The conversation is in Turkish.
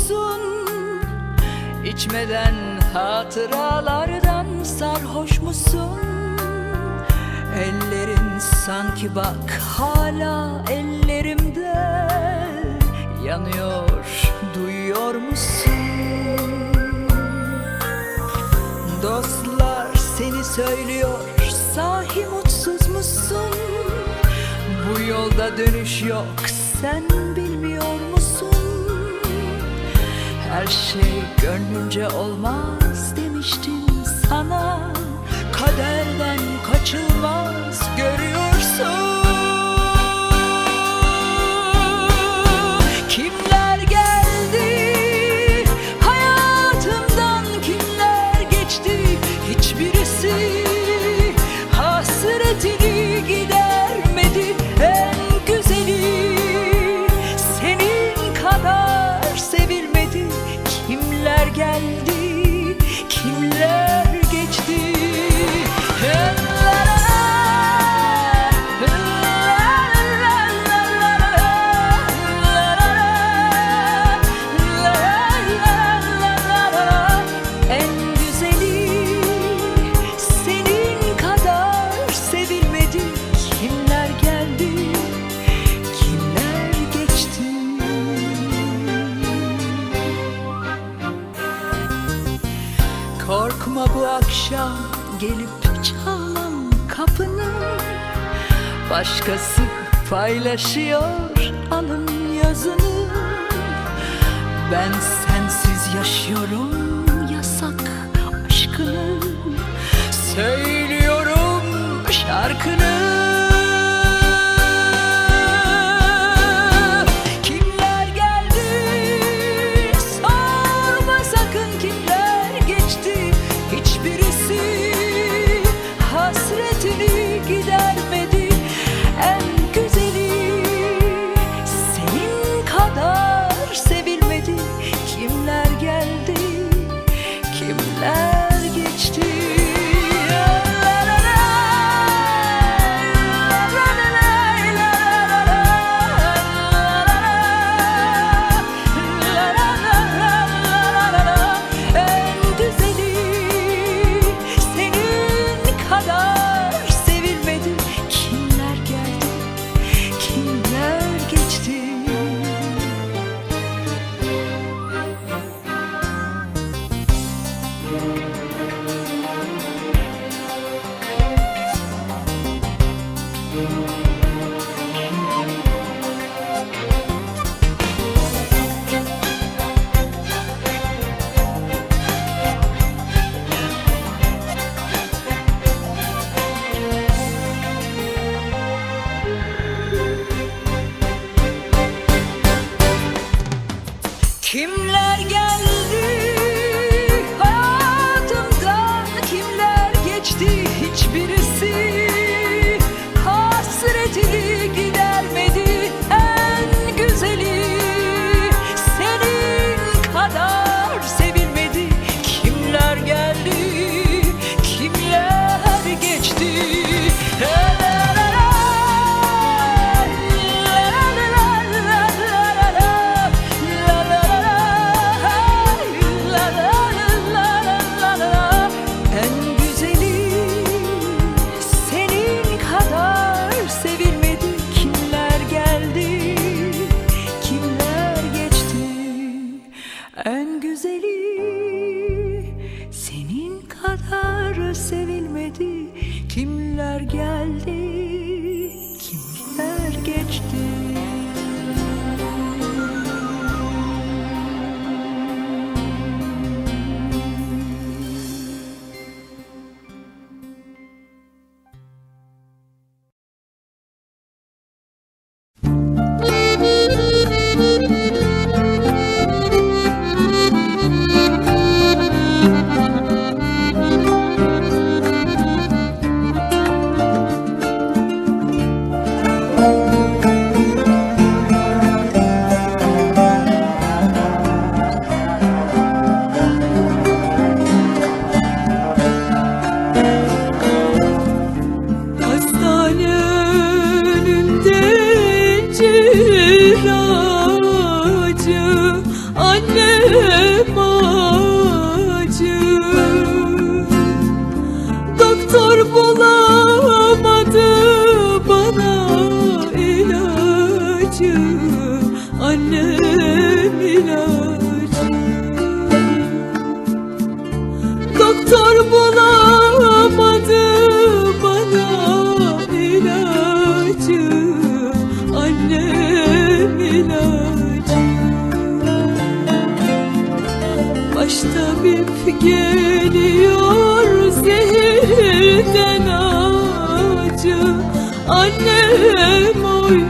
hoş musun? İçmeden hatıralardan sarhoş musun? Ellerin sanki bak hala ellerimde yanıyor duyuyor musun? Dostlar seni söylüyor sahi mutsuz musun? Bu yolda dönüş yok sen Her şey gönlünce olmaz demiştim sana. Kaderden kaçılmaz görüyorsun gelip çalan kapını Başkası paylaşıyor alın yazını. Ben sensiz yaşıyorum yasak aşkını. Söylüyorum şarkını Kim gölge annem geliyor zehirden acı. Annem oy